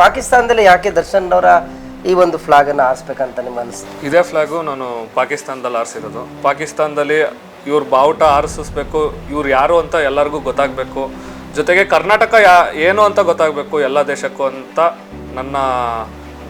ಪಾಕಿಸ್ತಾನದಲ್ಲಿ ಯಾಕೆ ದರ್ಶನ್ ಅವರ ಈ ಒಂದು ಫ್ಲಾಗ್ ಅನ್ನ ಹಾರಿಸ್ಬೇಕಂತ ನಿಮ್ಮ ಅನಿಸ್ತು? ಇದೇ ಫ್ಲಾಗು ನಾನು ಪಾಕಿಸ್ತಾನದಲ್ಲಿ ಆರಿಸಿರೋದು ಪಾಕಿಸ್ತಾನದಲ್ಲಿ ಇವ್ರ ಬಾವುಟ ಆರಿಸಿಸ್ಬೇಕು ಇವ್ರು ಯಾರು ಅಂತ ಎಲ್ಲರಿಗೂ ಗೊತ್ತಾಗಬೇಕು. ಜೊತೆಗೆ ಕರ್ನಾಟಕ ಯಾ, ಏನು ಅಂತ ಗೊತ್ತಾಗಬೇಕು ಎಲ್ಲ ದೇಶಕ್ಕೂ ಅಂತ ನನ್ನ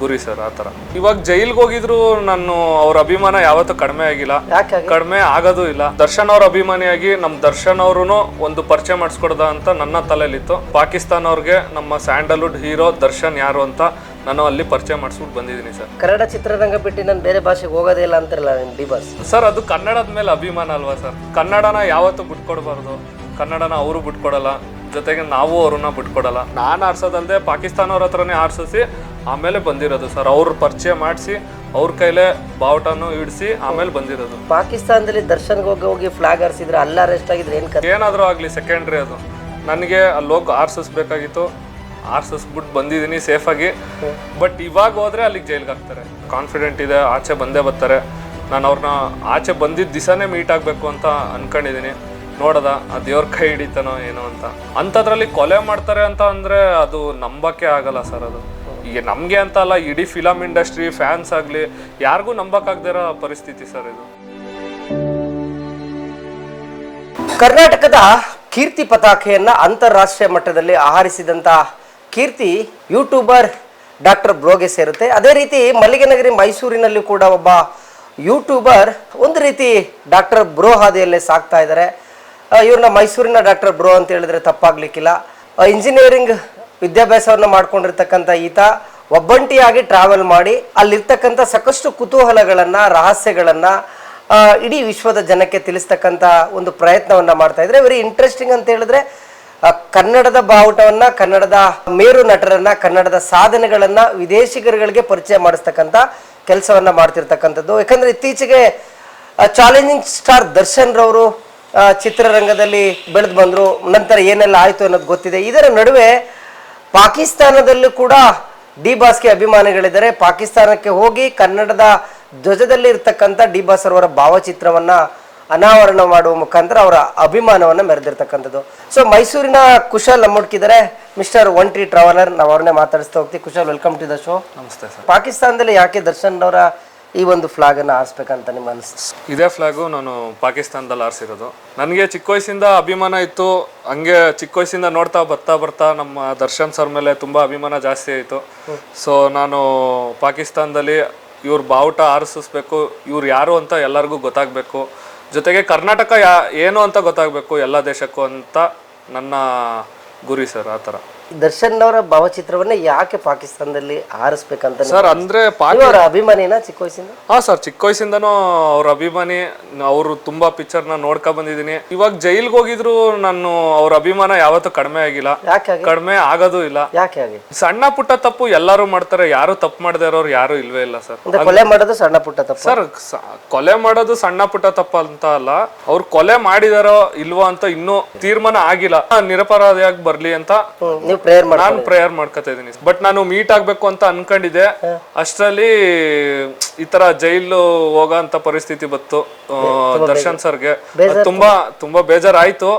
ಗುರಿ ಸರ್ ಆ ಥರ. ಇವಾಗ ಜೈಲ್ಗೆ ಹೋಗಿದ್ರು ನಾನು ಅವ್ರ ಅಭಿಮಾನ ಯಾವತ್ತೂ ಕಡಿಮೆ ಆಗಿಲ್ಲ. ಯಾಕೆ ಹಾಗೆ? ಕಡಿಮೆ ಆಗೋದು ಇಲ್ಲ. ದರ್ಶನ್ ಅವ್ರ ಅಭಿಮಾನಿಯಾಗಿ ನಮ್ಮ ದರ್ಶನ್ ಅವ್ರು ಒಂದು ಪರಿಚಯ ಮಾಡಿಸ್ಕೊಡ್ದ ಅಂತ ನನ್ನ ತಲೆಯಲ್ಲಿತ್ತು. ಪಾಕಿಸ್ತಾನ ಅವ್ರಿಗೆ ನಮ್ಮ ಸ್ಯಾಂಡಲ್ವುಡ್ ಹೀರೋ ದರ್ಶನ್ ಯಾರು ಅಂತ ನಾನು ಅಲ್ಲಿ ಪರಿಚಯ ಮಾಡಿಸ್ಬಿಟ್ಟು ಬಂದಿದ್ದೀನಿ ಸರ್. ಕನ್ನಡ ಚಿತ್ರರಂಗ ಬಿಟ್ಟು ನಾನು ಬೇರೆ ಭಾಷೆಗೆ ಹೋಗೋದೇ ಇಲ್ಲ ಅಂತಾರಲ್ಲ ಡಿ ಬಾಸ್ ಸರ್ ಅದು ಕನ್ನಡದ ಮೇಲೆ ಅಭಿಮಾನ ಅಲ್ವಾ ಸರ್? ಕನ್ನಡನ ಯಾವತ್ತೂ ಬಿಟ್ಕೊಡ್ಬಾರ್ದು. ಕನ್ನಡನ ಅವರು ಬಿಟ್ಕೊಡಲ್ಲ. ಜೊತೆಗೆ ನಾವು ಅವ್ರನ್ನ ಬಿಟ್ಕೊಡಲ್ಲ. ನಾನು ಆರ್ಸೋದಲ್ಲದೆ ಪಾಕಿಸ್ತಾನ ಅವ್ರ ಹತ್ರನೇ ಆರ್ಸಿಸಿ ಆಮೇಲೆ ಬಂದಿರೋದು ಸರ್. ಅವ್ರ ಪರಿಚಯ ಮಾಡಿಸಿ ಅವ್ರ ಕೈಲೇ ಬಾವುಟನು ಇಡಿಸಿ ಆಮೇಲೆ ಬಂದಿರೋದು. ಪಾಕಿಸ್ತಾನದಲ್ಲಿ ದರ್ಶನ್ಗೆ ಹೋಗಿ ಹೋಗಿ ಫ್ಲಾಗ್ ಹಾರಿಸಿದ್ರೆ ಅಲ್ಲ ಅರೆಸ್ಟ್ ಆಗಿದ್ರೆ ಏನು ಕಥೆ? ಏನಾದರೂ ಆಗಲಿ ಸೆಕೆಂಡ್ರಿ ಅದು. ನನಗೆ ಅಲ್ಲಿ ಹೋಗಿ ಆರ್ಸಿಸ್ಬೇಕಾಗಿತ್ತು ಆರ್ಸಿಸ್ಬಿಟ್ಟು ಬಂದಿದ್ದೀನಿ ಸೇಫಾಗಿ ಬಟ್ ಇವಾಗ ಹೋದರೆ ಅಲ್ಲಿಗೆ ಜೈಲ್ಗೆ ಹಾಕ್ತಾರೆ. ಕಾನ್ಫಿಡೆಂಟ್ ಇದೆ ಆಚೆ ಬಂದೇ ಬರ್ತಾರೆ. ನಾನು ಅವ್ರನ್ನ ಆಚೆ ಬಂದಿದ್ದ ದಿವಸನೇ ಮೀಟ್ ಆಗಬೇಕು ಅಂತ ಅನ್ಕೊಂಡಿದ್ದೀನಿ ನೋಡದ ಆ ದೇವ್ರ ಕೈ ಹಿಡಿತಾನೋ ಏನೋ ಅಂತ. ಅಂಥದ್ರಲ್ಲಿ ಕೊಲೆ ಮಾಡ್ತಾರೆ ಅಂತ ಅಂದರೆ ಅದು ನಂಬಕ್ಕೆ ಆಗಲ್ಲ ಸರ್ ಅದು. ಈಗ ನಮಗೆ ಅಂತ ಅಲ್ಲ, ಇಡೀ ಫಿಲಮ್ ಇಂಡಸ್ಟ್ರಿ ಫ್ಯಾನ್ಸ್ ಆಗಲಿ, ಯಾರಿಗೂ ನಂಬಕ್ಕಾಗ್ದಿರೋ ಪರಿಸ್ಥಿತಿ ಸರ್ ಇದು. ಕರ್ನಾಟಕದ ಕೀರ್ತಿ ಪತಾಕೆಯನ್ನು ಅಂತಾರಾಷ್ಟ್ರೀಯ ಮಟ್ಟದಲ್ಲಿ ಆಹರಿಸಿದಂತ ಕೀರ್ತಿ ಯೂಟ್ಯೂಬರ್ ಡಾಕ್ಟರ್ ಬ್ರೋಗೆ ಸೇರುತ್ತೆ. ಅದೇ ರೀತಿ ಮಲ್ಲಿಗೆನಗರಿ ಮೈಸೂರಿನಲ್ಲಿ ಕೂಡ ಒಬ್ಬ ಯೂಟ್ಯೂಬರ್ ಒಂದು ರೀತಿ ಡಾಕ್ಟರ್ ಬ್ರೋ ಹಾದಿಯಲ್ಲೇ ಸಾಕ್ತಾ ಇದ್ದಾರೆ. ಇವ್ರನ್ನ ಮೈಸೂರಿನ ಡಾಕ್ಟರ್ ಬ್ರೋ ಅಂತ ಹೇಳಿದ್ರೆ ತಪ್ಪಾಗ್ಲಿಕ್ಕಿಲ್ಲ. ಇಂಜಿನಿಯರಿಂಗ್ ವಿದ್ಯಾಭ್ಯಾಸವನ್ನು ಮಾಡ್ಕೊಂಡಿರ್ತಕ್ಕಂಥ ಈತ ಒಬ್ಬಂಟಿಯಾಗಿ ಟ್ರಾವೆಲ್ ಮಾಡಿ ಅಲ್ಲಿರ್ತಕ್ಕಂಥ ಸಾಕಷ್ಟು ಕುತೂಹಲಗಳನ್ನು, ರಹಸ್ಯಗಳನ್ನು ಇಡೀ ವಿಶ್ವದ ಜನಕ್ಕೆ ತಿಳಿಸ್ತಕ್ಕಂಥ ಒಂದು ಪ್ರಯತ್ನವನ್ನು ಮಾಡ್ತಾ ಇದ್ರೆ ವೆರಿ ಇಂಟ್ರೆಸ್ಟಿಂಗ್ ಅಂತ ಹೇಳಿದ್ರೆ ಕನ್ನಡದ ಬಾವುಟವನ್ನು, ಕನ್ನಡದ ಮೇರು ನಟರನ್ನ, ಕನ್ನಡದ ಸಾಧನೆಗಳನ್ನ ವಿದೇಶಿಗರುಗಳಿಗೆ ಪರಿಚಯ ಮಾಡಿಸ್ತಕ್ಕಂಥ ಕೆಲಸವನ್ನ ಮಾಡ್ತಿರ್ತಕ್ಕಂಥದ್ದು. ಯಾಕಂದ್ರೆ ಇತ್ತೀಚೆಗೆ ಚಾಲೆಂಜಿಂಗ್ ಸ್ಟಾರ್ ದರ್ಶನ್ ರವರು ಚಿತ್ರರಂಗದಲ್ಲಿ ಬೆಳೆದು ಬಂದರು, ನಂತರ ಏನೆಲ್ಲ ಆಯ್ತು ಅನ್ನೋದು ಗೊತ್ತಿದೆ. ಇದರ ನಡುವೆ ಪಾಕಿಸ್ತಾನದಲ್ಲೂ ಕೂಡ ಡಿ ಬಾಸ್ಗೆ ಅಭಿಮಾನಿಗಳಿದ್ದಾರೆ. ಪಾಕಿಸ್ತಾನಕ್ಕೆ ಹೋಗಿ ಕನ್ನಡದ ಧ್ವಜದಲ್ಲಿ ಇರ್ತಕ್ಕಂಥ ಡಿ ಬಾಸ್ ಅವರ ಭಾವಚಿತ್ರವನ್ನ ಅನಾವರಣ ಮಾಡುವ ಮುಖಾಂತರ ಅವರ ಅಭಿಮಾನವನ್ನ ಮೆರೆದಿರ್ತಕ್ಕಂಥದ್ದು. ಸೊ ಮೈಸೂರಿನ ಕುಶಲ್ ನಮ್ಮೊಡ್ಕಿದ್ದಾರೆ ಮಿಸ್ಟರ್ ಒನ್ ಟ್ರೀ ಟ್ರಾವೆಲರ್ ನಾವು ಅವ್ರನ್ನೇ ಮಾತಾಡಿಸ್ತಾ ಹೋಗ್ತೀವಿ. Kushal welcome to the show ನಮಸ್ತೆ ಸರ್. ಪಾಕಿಸ್ತಾನದಲ್ಲಿ ಯಾಕೆ ದರ್ಶನ್ ಅವರ ಈ ಒಂದು ಫ್ಲಾಗ್ ಅನ್ನ ಹಾರಿಸ್ಬೇಕಂತ ನಿಮ್ಮ ಅನಿಸ್ತು? ಇದೇ ಫ್ಲಾಗು ನಾನು ಪಾಕಿಸ್ತಾನದಲ್ಲಿ ಆರಿಸಿರೋದು ನನಗೆ ಚಿಕ್ಕ ವಯಸ್ಸಿಂದ ಅಭಿಮಾನ ಇತ್ತು. ಹಂಗೆ ಚಿಕ್ಕ ವಯಸ್ಸಿಂದ ನೋಡ್ತಾ ಬರ್ತಾ ಬರ್ತಾ ನಮ್ಮ ದರ್ಶನ್ ಸರ್ ಮೇಲೆ ತುಂಬ ಅಭಿಮಾನ ಜಾಸ್ತಿ ಆಯಿತು. ಸೊ ನಾನು ಪಾಕಿಸ್ತಾನದಲ್ಲಿ ಇವ್ರ ಬಾವುಟ ಆರಿಸಿಸ್ಬೇಕು ಇವ್ರು ಯಾರು ಅಂತ ಎಲ್ಲರಿಗೂ ಗೊತ್ತಾಗಬೇಕು. ಜೊತೆಗೆ ಕರ್ನಾಟಕ ಯಾ ಏನು ಅಂತ ಗೊತ್ತಾಗಬೇಕು ಎಲ್ಲ ದೇಶಕ್ಕೂ ಅಂತ ನನ್ನ ಗುರಿ ಸರ್ ಆ ಥರ. ದರ್ಶನ್ ಅವರ ಭಾವಚಿತ್ರವನ್ನ ಯಾಕೆ ಪಾಕಿಸ್ತಾನದಲ್ಲಿ ಆರಿಸ್ಬೇಕಂತ ಸರ್ ಅಂದ್ರೆ ಅವರ ಅಭಿಮಾನಿನ ಚಿಕ್ಕ ವಯಸ್ಸಿಂದ? ಹಾ ಸರ್ ಚಿಕ್ಕ ವಯಸ್ಸಿಂದನೂ ಅವ್ರ ಅಭಿಮಾನಿ ಅವರು ತುಂಬಾ ಪಿಕ್ಚರ್ನ ನೋಡ್ಕೊಂಡ್ ಬಂದಿದ್ದೀನಿ. ಇವಾಗ ಜೈಲ್ಗೆ ಹೋಗಿದ್ರು ನಾನು ಅವ್ರ ಅಭಿಮಾನ ಯಾವತ್ತೂ ಕಡಿಮೆ ಆಗಿಲ್ಲ. ಯಾಕೆ ಕಡಿಮೆ ಆಗೋದು ಇಲ್ಲ. ಯಾಕೆ ಸಣ್ಣ ಪುಟ್ಟ ತಪ್ಪು ಎಲ್ಲರೂ ಮಾಡ್ತಾರೆ ಯಾರು ತಪ್ಪು ಮಾಡದೇ ಇರೋರು ಯಾರು ಇಲ್ವೇ ಇಲ್ಲ ಸರ್. ಅಂದ್ರೆ ಕೊಲೆ ಮಾಡೋದು ಸಣ್ಣ ಪುಟ್ಟ ತಪ್ಪು? ಸರ್ ಸ- ಕೊಲೆ ಮಾಡೋದು ಸಣ್ಣ ಪುಟ್ಟ ತಪ್ಪು ಅಂತ ಅಲ್ಲ ಅವ್ರು ಕೊಲೆ ಮಾಡಿದಾರೋ ಇಲ್ವೋ ಅಂತ ಇನ್ನೂ ತೀರ್ಮಾನ ಆಗಿಲ್ಲ. ನಿರಪರಾಧಿಯಾಗಿ ಬರ್ಲಿ ಅಂತ ಹ್ಮ್, ನೀವು ಪ್ರೇಯರ್ ನಾನು ಪ್ರೇಯರ್ ಮಾಡ್ಕೊತಾ ಇದೀನಿ ಬಟ್ ನಾನು ಮೀಟ್ ಆಗ್ಬೇಕು ಅಂತ ಅನ್ಕೊಂಡಿದ್ದೆ. ಅಷ್ಟರಲ್ಲಿ ಈ ತರ ಜೈಲು ಹೋಗೋ ಅಂತ ಪರಿಸ್ಥಿತಿ ಬಂತು. ಆ, ದರ್ಶನ್ ಸರ್ಗೆ. ಅದ್ ತುಂಬಾ ತುಂಬಾ. ಬೇಜಾರಾಯ್ತು.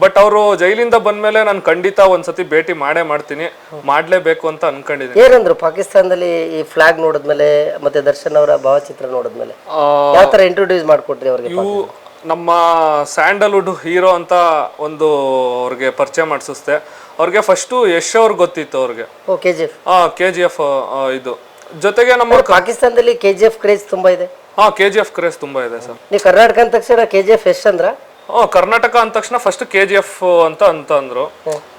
ಬಟ್ ಅವರು ಜೈಲಿಂದ ಬಂದ್ಮೇಲೆ ನಾನು ಖಂಡಿತ ಒಂದ್ಸತಿ ಭೇಟಿ ಮಾಡೇ ಮಾಡ್ತೀನಿ. ಮಾಡ್ಲೇಬೇಕು ಅಂತ ಅನ್ಕೊಂಡಿದ್ದೀನಿ. ಏನಂದ್ರು ಪಾಕಿಸ್ತಾನದಲ್ಲಿ ಈ ಫ್ಲಾಗ್ ನೋಡಿದ್ಮೇಲೆ ಮತ್ತೆ ದರ್ಶನ್ ಅವರ ಭಾವಚಿತ್ರ ನೋಡಿದ್ಮೇಲೆ? ಆ, ಯಾವ ತರ ಇಂಟ್ರೊಡ್ಯೂಸ್ ಮಾಡ್ಕೊಟ್ರಿ ಅವ್ರಿಗೆ ಇವು ನಮ್ಮ ಸ್ಯಾಂಡಲ್ವುಡ್ ಹೀರೋ ಅಂತ ಒಂದು ಅವ್ರಿಗೆ ಪರಿಚಯ ಮಾಡಿಸಿಸ್ದೆ ಅವ್ರಿಗೆ ಫಸ್ಟು ಯಶ್ ಅವ್ರಿಗೆ ಗೊತ್ತಿತ್ತು ಅವ್ರಿಗೆ. ಓ ಕೆ ಜಿ ಎಫ್ ಆ ಕೆ ಜಿ ಎಫ್ ಇದು. ಜೊತೆಗೆ ನಮ್ಮ ಪಾಕಿಸ್ತಾನದಲ್ಲಿ ಕೆ ಜಿ ಎಫ್ ಕ್ರೇಜ್ ತುಂಬಾ ಇದೆ. ಹಾ ಕೆ ಜಿ ಎಫ್ ಕ್ರೇಜ್ ತುಂಬಾ ಇದೆ ಸರ್ ನೀವು ಕರ್ನಾಟಕ ಅಂದ ತಕ್ಷಣ ಕೆ ಜಿ ಎಫ್ ಅಂದ್ರ? ಹ್ಮ್, ಕರ್ನಾಟಕ ಅಂದ ತಕ್ಷಣ ಫಸ್ಟ್ ಕೆ ಜಿ ಎಫ್ ಅಂತ ಅಂತ ಅಂದ್ರು.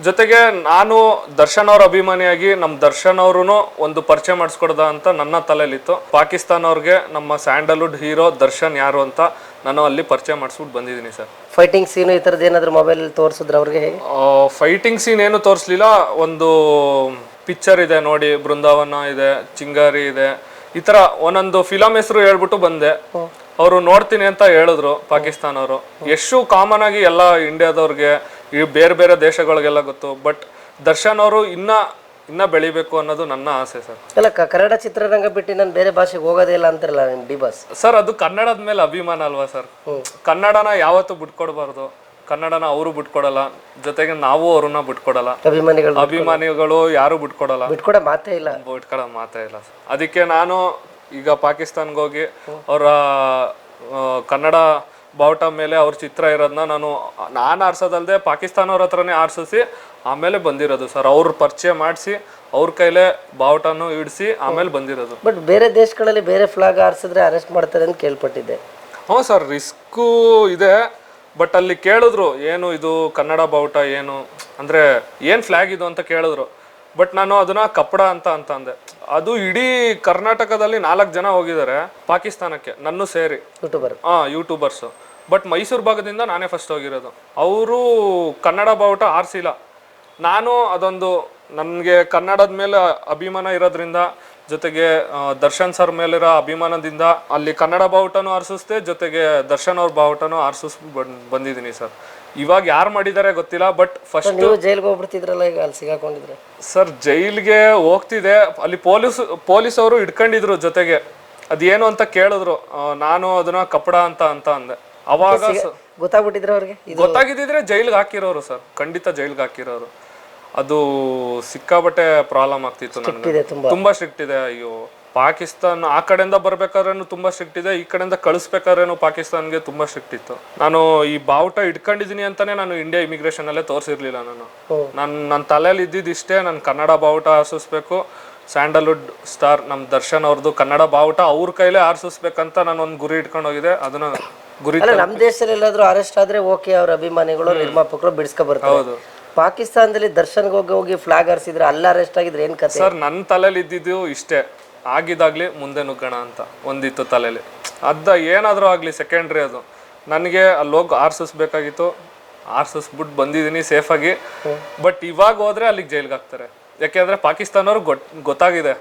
ಜೊತೆಗೆ ನಾನು ದರ್ಶನ್ ಅವ್ರ ಅಭಿಮಾನಿಯಾಗಿ ನಮ್ಮ ದರ್ಶನ್ ಅವ್ರು ಒಂದು ಪರಿಚಯ ಮಾಡಿಸ್ಕೊಡ್ದ ಅಂತ ನನ್ನ ತಲೆಯಲ್ಲಿತ್ತು. ಪಾಕಿಸ್ತಾನ ಅವ್ರಿಗೆ ನಮ್ಮ ಸ್ಯಾಂಡಲ್ವುಡ್ ಹೀರೋ ದರ್ಶನ್ ಯಾರು ಅಂತ ನಾನು ಅಲ್ಲಿ ಪರಿಚಯ ಮಾಡಿಸ್ಬಿಟ್ಟು ಬಂದಿದ್ದೀನಿ ಸರ್. ಫೈಟಿಂಗ್ ಸೀನ್ ಈ ಥರದ್ದು ಏನಾದ್ರು ಮೊಬೈಲ್ ತೋರಿಸಿದ್ರೆ ಅವ್ರಿಗೆ ಫೈಟಿಂಗ್ ಸೀನ್ ಏನು ತೋರಿಸ್ಲಿಲ್ಲ. ಒಂದು ಪಿಕ್ಚರ್ ಇದೆ ನೋಡಿ ಬೃಂದಾವನ ಇದೆ ಚಿಂಗಾರಿ ಇದೆ. ಈ ಥರ ಒಂದೊಂದು ಫಿಲಮ್ ಹೆಸರು ಹೇಳ್ಬಿಟ್ಟು ಬಂದೆ. ಅವರು ನೋಡ್ತೀನಿ ಅಂತ ಹೇಳಿದ್ರು ಪಾಕಿಸ್ತಾನ ಅವರು ಎಷ್ಟು ಕಾಮನ್ ಆಗಿ ಎಲ್ಲ ಇಂಡಿಯಾದವ್ರಿಗೆ ಈ ಬೇರೆ ಬೇರೆ ದೇಶಗಳಿಗೆಲ್ಲ ಗೊತ್ತು. ಬಟ್ ದರ್ಶನ್ ಅವರು ಇನ್ನ ಇನ್ನ ಬೆಳಿಬೇಕು ಅನ್ನೋದು ನನ್ನ ಆಸೆ ಸರ್. ಇಲ್ಲ ಕ- ಕನ್ನಡ ಚಿತ್ರರಂಗ ಬಿಟ್ಟು ನಾನು ಬೇರೆ ಭಾಷೆಗೆ ಹೋಗೋದೇ ಇಲ್ಲ ಅಂತಾರಲ್ಲ ಡಿ ಬಾಸ್? ಸರ್ ಅದು ಕನ್ನಡದ ಮೇಲೆ ಅಭಿಮಾನ ಅಲ್ವಾ ಸರ್? ಕನ್ನಡನ ಯಾವತ್ತೂ ಬಿಟ್ಕೊಡ್ಬಾರ್ದು. ಕನ್ನಡನ ಅವರು ಬಿಟ್ಕೊಡಲ್ಲ. ಜೊತೆಗೆ ನಾವು ಅವ್ರನ್ನ ಬಿಟ್ಕೊಡಲ್ಲ. ಅಭಿಮಾನಿಗಳು ಅಭಿಮಾನಿಗಳು ಯಾರು ಬಿಟ್ಕೊಡಲ್ಲ. ಬಿಟ್ಕೊಡ ಮಾತೇ ಇಲ್ಲ. ಬಿಟ್ಕೊಡೋ ಮಾತೇ ಇಲ್ಲ ಅದಕ್ಕೆ ನಾನು ಈಗ ಪಾಕಿಸ್ತಾನ್ಗೆ ಹೋಗಿ ಅವರ ಕನ್ನಡ ಬಾವುಟ ಮೇಲೆ ಅವ್ರ ಚಿತ್ರ ಇರೋದನ್ನ ನಾನು ನಾನು ಆರಿಸೋದಲ್ಲದೆ ಪಾಕಿಸ್ತಾನವ್ರ ಹತ್ರನೇ ಆರಿಸಿಸಿ ಆಮೇಲೆ ಬಂದಿರೋದು ಸರ್. ಅವ್ರ ಪರಿಚಯ ಮಾಡಿಸಿ ಅವ್ರ ಕೈಲೇ ಬಾವುಟನು ಇಡಿಸಿ ಆಮೇಲೆ ಬಂದಿರೋದು. ಬಟ್ ಬೇರೆ ದೇಶಗಳಲ್ಲಿ ಬೇರೆ ಫ್ಲಾಗ್ ಆರಿಸಿದ್ರೆ ಅರೆಸ್ಟ್ ಮಾಡ್ತಾರೆ ಅಂತ ಕೇಳ್ಪಟ್ಟಿದ್ದೆ. ಹ್ಞೂ ಸರ್ ರಿಸ್ಕು ಇದೆ ಬಟ್ ಅಲ್ಲಿ ಕೇಳಿದ್ರು ಏನು ಇದು ಕನ್ನಡ ಬಾವುಟ ಏನು ಅಂದರೆ ಏನು ಫ್ಲ್ಯಾಗ್ ಇದು ಅಂತ ಕೇಳಿದ್ರು. ಬಟ್ ನಾನು ಅದನ್ನ ಕಪ್ಪಡ ಅಂತ ಅಂತ ಅಂದೆ ಅದು ಇಡೀ ಕರ್ನಾಟಕದಲ್ಲಿ ನಾಲ್ಕು ಜನ ಹೋಗಿದ್ದಾರೆ ಪಾಕಿಸ್ತಾನಕ್ಕೆ ನನ್ನೂ ಸೇರಿ. ಯೂಟ್ಯೂಬರ್ ಹಾ ಯೂಟ್ಯೂಬರ್ಸ್ ಬಟ್ ಮೈಸೂರು ಭಾಗದಿಂದ ನಾನೇ ಫಸ್ಟ್ ಹೋಗಿರೋದು. ಅವರು ಕನ್ನಡ ಬಾವುಟ ಆರಿಸಿಲ್ಲ. ನಾನು ಅದೊಂದು ನನಗೆ ಕನ್ನಡದ ಮೇಲೆ ಅಭಿಮಾನ ಇರೋದ್ರಿಂದ ಜೊತೆಗೆ ದರ್ಶನ್ ಸರ್ ಮೇಲಿರೋ ಅಭಿಮಾನದಿಂದ ಅಲ್ಲಿ ಕನ್ನಡ ಬಾವುಟನೂ ಆರಿಸಿಸ್ದೆ ಜೊತೆಗೆ ದರ್ಶನ್ ಅವ್ರ ಬಾವುಟನೂ ಆರಿಸಿಸ್ ಬಂದಿದ್ದೀನಿ ಸರ್. ಇವಾಗ ಯಾರು ಮಾಡಿದ್ದಾರೆ ಗೊತ್ತಿಲ್ಲ ಬಟ್ ಫಸ್ಟ್ ನೀವು ಜೈಲ್ಗೆ ಹೋಗ್ಬಿಡ್ತಿದ್ರಲ್ಲ ಈಗ ಅಲ್ಲಿ ಸಿಗಾಕೊಂಡಿದ್ರೆ? ಸರ್ ಜೈಲ್ಗೆ ಹೋಗ್ತಿದೆ. ಅಲ್ಲಿ ಪೊಲೀಸ್ ಪೊಲೀಸ್ ಅವರು ಇಟ್ಕೊಂಡಿದ್ರು ಜೊತೆಗೆ. ಅದೇನು ಅಂತ ಕೇಳಿದ್ರು ಆ, ನಾನು ಅದನ್ನ ಕಪ್ಪಡ ಅಂತ ಅಂತ ಅಂದೆ. ಅವಾಗ ಸ- ಗೊತ್ತಾಗ್ಬಿಟ್ಟಿದ್ರೆ ಅವ್ರಿಗೆ? ಇದು ಗೊತ್ತಾಗಿದ್ದಿದ್ರೆ ಜೈಲ್ಗೆ ಹಾಕಿರೋರು ಸರ್. ಖಂಡಿತ ಜೈಲ್ಗೆ ಹಾಕಿರೋರು. ಅದು ಸಿಕ್ಕಾಬಟ್ಟೆ ಪ್ರಾಬ್ಲಮ್ ಆಗ್ತಿತ್ತು ನನಗೆ ತುಂಬಾ. ಸ್ಟ್ರಿಕ್ಟ್ ಇದೆ. ಅಯ್ಯೋ. ಪಾಕಿಸ್ತಾನ ಆ ಕಡೆಯಿಂದ ಬರ್ಬೇಕಾದ್ರೂ ತುಂಬಾ ಸ್ಟ್ರಿಕ್ಟ್ ಇದೆ ಈ ಕಡೆಯಿಂದ ಕಳಿಸ್ಬೇಕಾದ್ರೇನು ಪಾಕಿಸ್ತಾನ್ಗೆ ತುಂಬಾ ಸ್ಟ್ರಿಕ್ಟ್ ಇತ್ತು. ನಾನು ಈ ಬಾವುಟ ಇಟ್ಕೊಂಡಿದೀನಿ ಅಂತಾನೆ ನಾನು ಇಂಡಿಯಾ ಇಮಿಗ್ರೇಷನ್ ಅಲ್ಲೇ ತೋರಿಸಿರ್ಲಿಲ್ಲ ನಾನು. ನಾನು ನನ್ನ ತಲೆಯಲ್ಲಿ ಇದ್ದಿದ್ದು ಇಷ್ಟೇ ನಾನು ಕನ್ನಡ ಬಾವುಟ ಆರಿಸಿಸ್ಬೇಕು ಸ್ಯಾಂಡಲ್ವುಡ್ ಸ್ಟಾರ್ ನಮ್ಮ ದರ್ಶನ್ ಅವ್ರದ್ದು ಕನ್ನಡ ಬಾವುಟ ಅವ್ರ ಕೈಲೇ ಆರಿಸ್ಬೇಕಂತ ನಾನು ಒಂದು ಗುರಿ ಇಟ್ಕೊಂಡು ಹೋಗಿದ್ದೆ ಅದನ್ನ ಗುರಿ ನಮ್ಮ ದೇಶದಲ್ಲಿ ಎಲ್ಲಾದ್ರೂ ಅರೆಸ್ಟ್ ಆದ್ರೆ ಓಕೆ ಅವ್ರ ಅಭಿಮಾನಿಗಳು ನಿರ್ಮಾಪಕರು ಬಿಡಿಸ್ಕೊ ಬರ್ತಾರೆ ಹೌದು. ಪಾಕಿಸ್ತಾನದಲ್ಲಿ ದರ್ಶನ್ಗೆ ಹೋಗಿ ಹೋಗಿ ಫ್ಲಾಗ್ ಹಾರಿಸಿದ್ರೆ ಅಲ್ಲ ಅರೆಸ್ಟ್ ಆಗಿದ್ರೆ ಏನ್ ಕಥೆ ಸರ್ ನನ್ನ ತಲೆಯಲ್ಲಿ ಇದ್ದಿದ್ದು ಇಷ್ಟೇ. ಆಗಿದಾಗ್ಲಿ ಮುಂದೆ ನುಗ್ಗೋಣ ಅಂತ ಒಂದಿತ್ತು ತಲೆಯಲ್ಲಿ ಅದ ಏನಾದರೂ ಆಗಲಿ ಸೆಕೆಂಡ್ರಿ ಅದು. ನನಗೆ ಅಲ್ಲಿ ಹೋಗಿ ಆರ್ಸಿಸ್ಬೇಕಾಗಿತ್ತು ಆರ್ಸಿಸ್ಬಿಟ್ಟು ಬಂದಿದ್ದೀನಿ ಸೇಫಾಗಿ ಬಟ್ ಇವಾಗ ಹೋದರೆ ಅಲ್ಲಿಗೆ ಜೈಲ್ಗೆ ಹಾಕ್ತಾರೆ. ಯಾಕೆಂದರೆ ಪಾಕಿಸ್ತಾನವ್ರು ಗೊತ್ ಗೊತ್ತಾಗಿದೆ.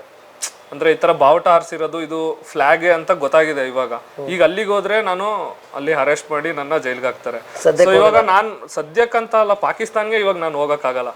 ಅಂದ್ರೆ ಈ ತರ ಬಾವುಟ ಆರ್ಸಿರೋದು ಇದು ಫ್ಲಾಗ್ ಅಂತ ಗೊತ್ತಾಗಿದೆ ಇವಾಗ. ಈಗ ಅಲ್ಲಿಗೆ ಹೋದ್ರೆ ನಾನು ಅಲ್ಲಿ ಅರೆಸ್ಟ್ ಮಾಡಿ ನನ್ನ ಜೈಲ್ಗೆ ಹಾಕ್ತಾರೆ. ಸೊ ಇವಾಗ ನಾನ್ ಸದ್ಯಕ್ಕಂತ ಅಲ್ಲ ಪಾಕಿಸ್ತಾನ್ಗೆ ಇವಾಗ ನಾನು ಹೋಗಕ್ಕಾಗಲ್ಲ.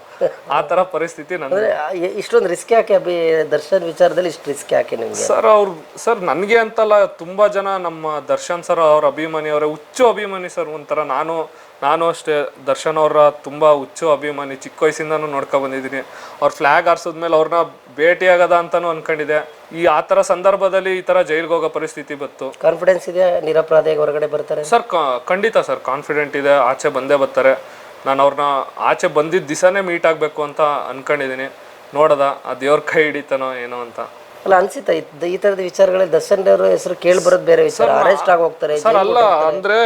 ಆ ತರ ಪರಿಸ್ಥಿತಿ ನನ್ನ ಅಂದ್ರೆ ಎ- ಇಷ್ಟೊಂದು ರಿಸ್ಕ್ ಯಾಕೆ ಅಭಿ ದರ್ಶನ್ ವಿಚಾರದಲ್ಲಿ ಇಷ್ಟು ರಿಸ್ಕ್ ಯಾಕೆ ನಿಮ್ಗೆ? ಸರ್ ಅವ್ರು ಸರ್ ನನಗೆ ಅಂತಲ್ಲ ತುಂಬಾ ಜನ ನಮ್ಮ ದರ್ಶನ್ ಸರ್ ಅವ್ರ ಅಭಿಮಾನಿ ಅವರ ಹುಚ್ಚು ಅಭಿಮಾನಿ ಸರ್ ಒಂಥರ. ನಾನು ನಾನು ಅಷ್ಟೇ ದರ್ಶನ್ ಅವರ ತುಂಬಾ ಹುಚ್ಚು ಅಭಿಮಾನಿ ಚಿಕ್ಕ ವಯಸ್ಸಿಂದನೂ ನೋಡ್ಕೊ ಬಂದಿದ್ದೀನಿ. ಅವ್ರ ಫ್ಲಾಗ್ ಮೇಲೆ ಅವ್ರನ್ನ ಭೇಟಿಯಾಗದ ಅಂತಲೂ ಅನ್ಕೊಂಡಿದ್ದೆ. ಈ ಆ ಥರ ಸಂದರ್ಭದಲ್ಲಿ ಈ ಥರ ಜೈಲ್ಗೆ ಹೋಗೋ ಪರಿಸ್ಥಿತಿ ಬಂತು. ಕಾನ್ಫಿಡೆನ್ಸ್ ಇದೆ? ನಿರಪರಾಧಿಯಾಗಿ ಹೊರಗಡೆ ಬರ್ತಾರೆ? ಸರ್ ಖಂಡಿತ ಸರ್ ಕಾನ್ಫಿಡೆಂಟ್ ಇದೆ ಆಚೆ ಬಂದೇ ಬರ್ತಾರೆ. ನಾನು ಅವ್ರನ್ನ ಆಚೆ ಬಂದಿದ್ದ ದಿವಸನೇ ಮೀಟ್ ಆಗಬೇಕು ಅಂತ ಅನ್ಕೊಂಡಿದ್ದೀನಿ. ನೋಡದ ಆ ದೇವ್ರ ಕೈ ಹಿಡಿತಾನೋ ಏನೋ ಅಂತ. ಅಲ್ಲ ಅನ್ಸಿತ್ತ ಇದ್- ಈ ತರದ ವಿಚಾರಗಳಲ್ಲಿ ದರ್ಶನ್ ಅವರ ಹೆಸರು ಕೇಳಿ ಬರೋದು ಬೇರೆ ವಿಚಾರ. ಅರೆಸ್ಟ್ ಆಗಿ ಹೋಗ್ತಾರೆ ಸರ್ ಅಲ್ಲ ಅಂದ್ರೆ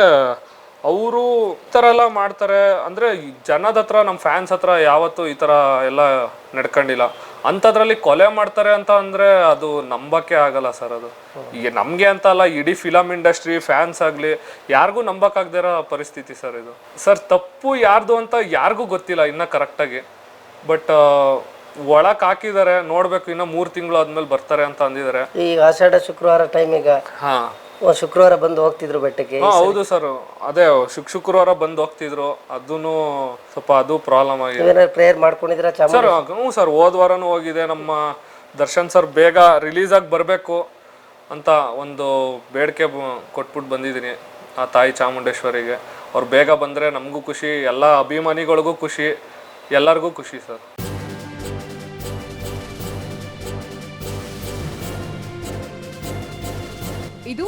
ಅವರು ಈ ಥರ ಎಲ್ಲ ಮಾಡ್ತಾರೆ. ಅಂದ್ರೆ ಜನದ ಹತ್ರ ನಮ್ಮ ಫ್ಯಾನ್ಸ್ ಹತ್ರ ಯಾವತ್ತೂ ಈ ಥರ ಎಲ್ಲ ನಡ್ಕೊಂಡಿಲ್ಲ. ಅಂಥದ್ರಲ್ಲಿ ಕೊಲೆ ಮಾಡ್ತಾರೆ ಅಂತ ಅಂದ್ರೆ ಅದು ನಂಬಕ್ಕೆ ಆಗಲ್ಲ ಸರ್ ಅದು. ಈಗ ನಮಗೆ ಅಂತ ಅಲ್ಲ ಇಡೀ ಫಿಲಮ್ ಇಂಡಸ್ಟ್ರಿ ಫ್ಯಾನ್ಸ್ ಆಗಲಿ ಯಾರಿಗೂ ಇರೋ ಪರಿಸ್ಥಿತಿ ಸರ್ ಇದು. ಸರ್ ತಪ್ಪು ಯಾರ್ದು ಅಂತ ಯಾರಿಗೂ ಗೊತ್ತಿಲ್ಲ ಇನ್ನ ಕರೆಕ್ಟಾಗಿ ಬಟ್ ಒಳಕ್ ಹಾಕಿದ್ದಾರೆ ನೋಡ್ಬೇಕು ಇನ್ನ ಮೂರ್ ತಿಂಗಳು ಆದ್ಮೇಲೆ ಬರ್ತಾರೆ ಅಂತ ಅಂದಿದ್ದಾರೆ. ಈಗ ಆಷಾಢ ಶುಕ್ರವಾರ ಟೈಮಿಗೆ ಹಾ. ಶುಕ್ರವಾರ ಬಂದು ಹೋಗ್ತಿದ್ರು ಬೆಟ್ಟಕ್ಕೆ ಹಾ ಹೌದು ಸರ್. ಅದೇ ಶುಕ್ ಶುಕ್ರವಾರ ಬಂದು ಹೋಗ್ತಿದ್ರು. ಅದೂ ಸ್ವಲ್ಪ ಅದು ಪ್ರಾಬ್ಲಮ್ ಆಗಿದೆ. ಪ್ರೇಯರ್ ಮಾಡ್ಕೊಂಡಿದ್ರ ಚಾಮ ಸರ್ ಹ್ಞೂ ಸರ್ ಹೋದ ವಾರನೂ ಹೋಗಿದೆ. ನಮ್ಮ ದರ್ಶನ್ ಸರ್ ಬೇಗ ರಿಲೀಸ್ ಆಗಿ ಬರಬೇಕು ಅಂತ ಒಂದು ಬೇಡಿಕೆ ಕೊಟ್ಬಿಟ್ಟು ಬಂದಿದ್ದೀನಿ ಆ ತಾಯಿ ಚಾಮುಂಡೇಶ್ವರಿಗೆ. ಅವ್ರು ಬೇಗ ಬಂದರೆ ನಮಗೂ ಖುಷಿ ಎಲ್ಲ ಅಭಿಮಾನಿಗಳಿಗೂ ಖುಷಿ ಎಲ್ಲರಿಗೂ ಖುಷಿ ಸರ್. ಇದು